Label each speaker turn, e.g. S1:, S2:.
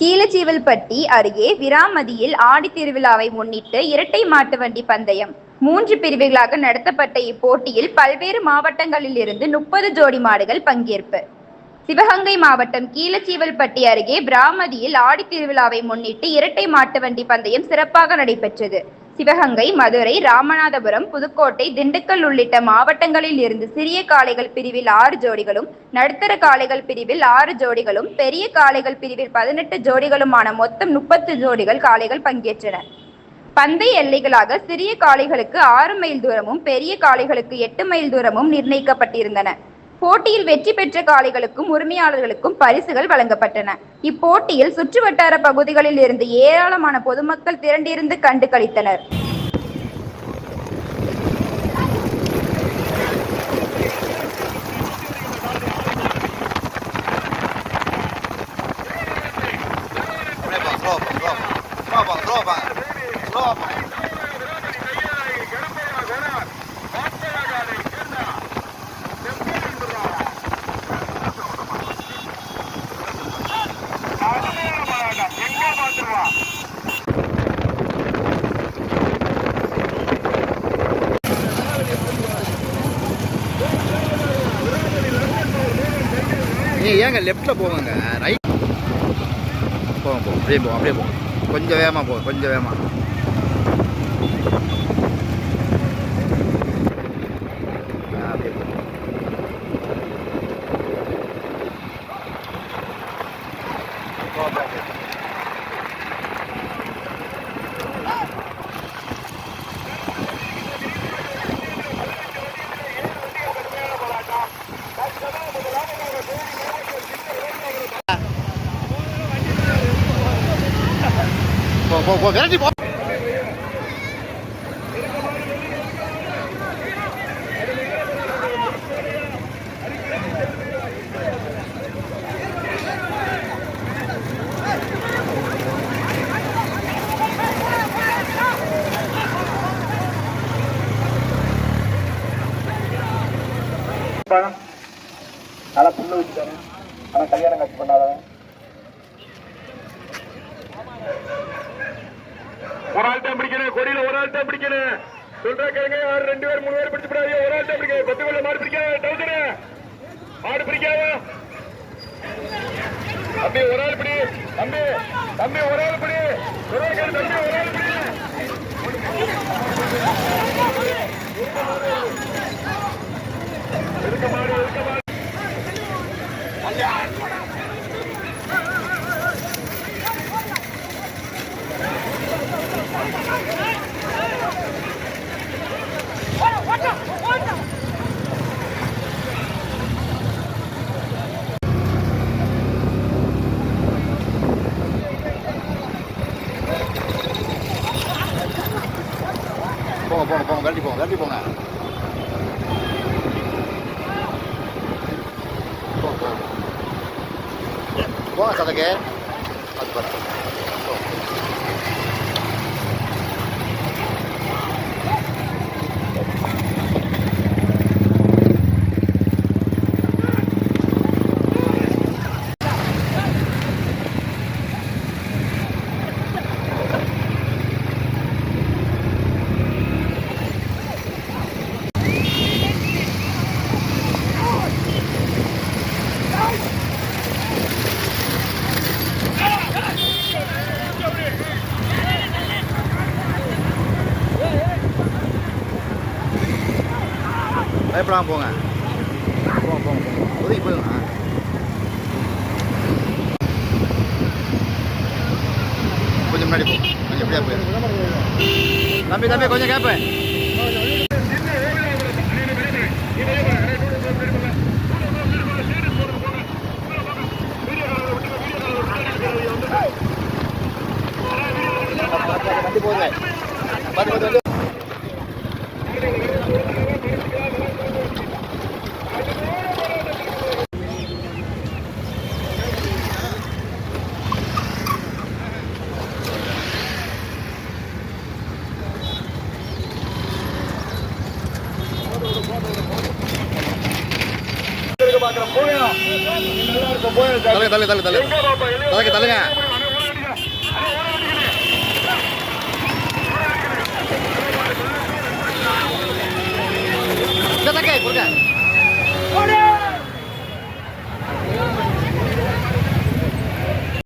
S1: கீழச்சீவல்பட்டி அருகே விராமதியில் ஆடி திருவிழாவை முன்னிட்டு இரட்டை மாட்டு வண்டி பந்தயம். மூன்று பிரிவுகளாக நடத்தப்பட்ட இப்போட்டியில் பல்வேறு மாவட்டங்களில் இருந்து முப்பது ஜோடி மாடுகள் பங்கேற்பு. சிவகங்கை மாவட்டம் கீழச்சீவல்பட்டி அருகே பிராமதியில் ஆடி திருவிழாவை முன்னிட்டு இரட்டை மாட்டு வண்டி பந்தயம் சிறப்பாக நடைபெற்றது. சிவகங்கை மதுரை ராமநாதபுரம் புதுக்கோட்டை திண்டுக்கல் உள்ளிட்ட மாவட்டங்களில் இருந்து சிறிய காளைகள் பிரிவில் ஆறு ஜோடிகளும் நடுத்தர காளைகள் பிரிவில் ஆறு ஜோடிகளும் பெரிய காளைகள் பிரிவில் பதினெட்டு ஜோடிகளுமான மொத்தம் முப்பத்து ஜோடிகள் காளைகள் பங்கேற்றன பந்தய எல்லைகளாக சிறிய காளைகளுக்கு ஆறு மைல் தூரமும் பெரிய காளைகளுக்கு எட்டு மைல் தூரமும் நிர்ணயிக்கப்பட்டிருந்தன. போட்டியில் வெற்றி பெற்ற காளைகளுக்கும் உரிமையாளர்களுக்கும் பரிசுகள் வழங்கப்பட்டன. இப்போட்டியில் சுற்றுவட்டார பகுதிகளில் இருந்து ஏராளமான பொதுமக்கள் திரண்டிருந்து கண்டு களித்தனர்.
S2: நீ ஏங்க லெஃப்ட்ல போவாங்க ரைட் போவோம் போவோம் அப்படியே போவோம் அப்படியே போவோம் கொஞ்சம் வேகமாக போவோம் கொஞ்சம் வேகமாக அப்படியே போவோம். போ, போ, விரட்டி போ
S3: நல்லா புண்ணு ஆனால் கல்யாணம் கட்சி பண்ணாதவன்.
S4: ஒரு ஆள் தான் பிடிக்கணும் கொடியில ஒரு ஆள் தான் பிடிக்கணும். சொல்ற கேளுங்க ஆறு ரெண்டு பேர் மூணு பேர் பிடிச்சு ஒரு ஆள் தான் பிடிக்கணும் பத்து பேர் மாடு பிடிக்காத டவுசரு மாடு பிடிக்காத? தம்பி ஒரு ஆள் பிடி. தம்பி தம்பி ஒரு ஆள் பிடி. ஒரு ஆள் தம்பி ஒரு ஆள் பிடி. இருக்க மாடு இருக்க மாடு.
S2: போங்க போங்க விரட்டி போங்க விரட்டி போங்க போங்க போங்க சதக்கு அது பாரு போங்க. போங்க. போங்க போங்க போங்க. ஒதுங்கி போதுங்க கொஞ்சம் முன்னாடி போ. கொஞ்சம் எப்படியா போயிரு தம்பி தம்பி கொஞ்சம் கேட்பேன்
S4: பாக்குற போயா நல்லா இருக்கும் போயா
S2: தள்ளுங்க தள்ளுங்க தள்ளுங்க தள்ளுங்க.